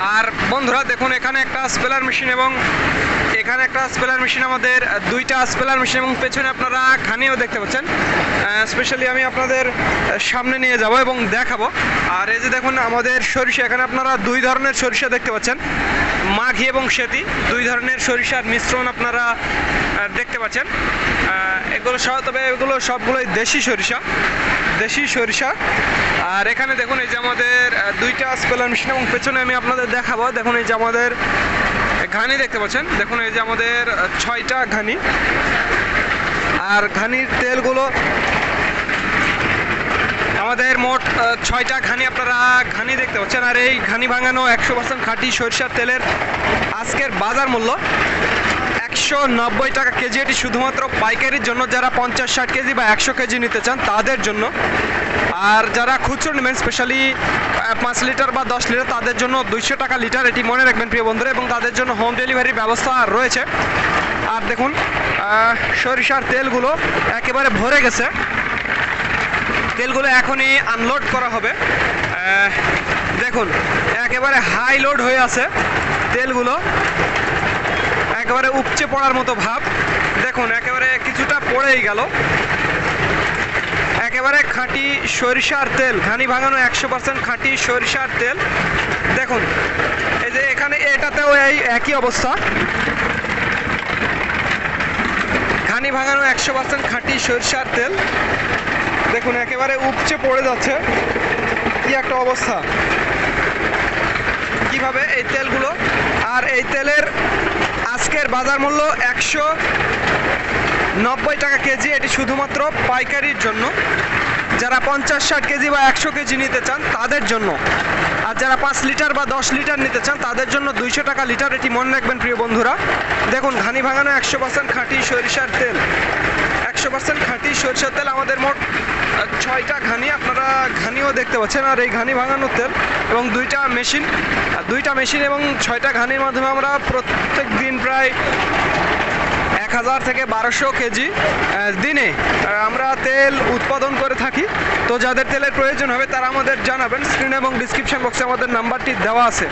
আর বন্ধুরা, দেখুন, এখানে একটা স্পেলার মেশিন এবং এখানে একটা স্পেলার মেশিন আমাদের দুইটা স্পেলার মেশিন এবং পেছনে আপনারা খানিও দেখতে পাচ্ছেন। স্পেশালি আমি আপনাদের সামনে নিয়ে যাব এবং দেখাবো। আর এই যে দেখুন, আমাদের সরিষা, এখানে আপনারা দুই ধরনের সরিষা দেখতে পাচ্ছেন। মাঘি এবং সেতি, দুই ধরনের সরিষার মিশ্রণ আপনারা দেখতে পাচ্ছেন। এগুলো সব তবে এগুলো সবগুলোই দেশি সরিষা। দেশি সরিষা। আর এখানে দেখুন এই যে আমাদের দুইটা স্পেলার মেশিন এবং পেছনে আমি আপনাদের দেখাবো। দেখুন এই যে আমাদের ঘানি দেখতে পাচ্ছেন? দেখুন এই যে আমাদের ছয়টা ঘানি। আর ঘানির তেলগুলো, আমাদের মোট ছয়টা ঘানি আপনারা ঘানি দেখতে পাচ্ছেন। আর এই ঘানি ভাঙানো একশো পার্সেন্ট খাঁটি সরিষার তেলের আজকের বাজার মূল্য। একশো নব্বই টাকা কেজি, এটি শুধুমাত্র পাইকারির জন্য। যারা পঞ্চাশ ষাট কেজি বা একশো কেজি নিতে চান, তাদের জন্য। আর যারা খুচরো নেবেন স্পেশালি পাঁচ লিটার বা দশ লিটার, তাদের জন্য দুইশো টাকা লিটার, এটি মনে রাখবেন প্রিয় বন্ধুরা, এবং তাদের জন্য হোম ডেলিভারির ব্যবস্থা রয়েছে। আর দেখুন সরিষার তেলগুলো একেবারে ভরে গেছে। তেলগুলো এখনই আনলোড করা হবে। দেখুন, একেবারে হাই লোড হয়ে আছে তেলগুলো। একেবারে উপচে পড়ার মতো ভাব। দেখুন, একেবারে কিছুটা পড়েই গেল। একেবারে খাঁটি সরিষার তেল, ঘানি ভাঙানো একশো পার্সেন্ট খাঁটি সরিষার তেল। দেখুন, এই যে এখানে এটাতেও এই একই অবস্থা। ঘানি ভাঙানো একশো পার্সেন্ট খাঁটি সরিষার তেল। দেখুন, একেবারে উপচে পড়ে যাচ্ছে। কি একটা অবস্থা। কীভাবে এই তেলগুলো আর এই তেলের আজকের বাজার মূল্য একশো নব্বই টাকা কেজি। এটি শুধুমাত্র পাইকারির জন্য। যারা পঞ্চাশ, ষাট কেজি বা একশো কেজি নিতে চান, তাদের জন্য। আর যারা পাঁচ লিটার বা দশ লিটার নিতে চান, তাদের জন্য দুইশো টাকা লিটার। এটি মনে রাখবেন প্রিয় বন্ধুরা। দেখুন, ঘানি ভাঙানো একশো পার্সেন্ট খাঁটি সরিষার তেল। সরিষার তেল, আমাদের মোট ছয়টা ঘানি, আপনারা ঘানিও দেখতে পাচ্ছেন, আর এই ঘানি ভাঙানোর তেল এবং দুইটা মেশিন দুইটা মেশিন এবং ছয়টা ঘানির মাধ্যমে আমরা প্রত্যেক দিন প্রায় এক হাজার থেকে বারোশো কেজি দিনে আমরা তেল উৎপাদন করে থাকি। তো যাদের তেলের প্রয়োজন হবে, তারা আমাদের জানাবেন স্ক্রিন এবং ডিসক্রিপশন বক্সে আমাদের নাম্বারটি দেওয়া আছে।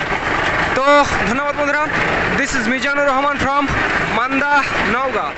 তো ধন্যবাদ বন্ধুরা this is Mizanur Rahman from Manda, Naogaon.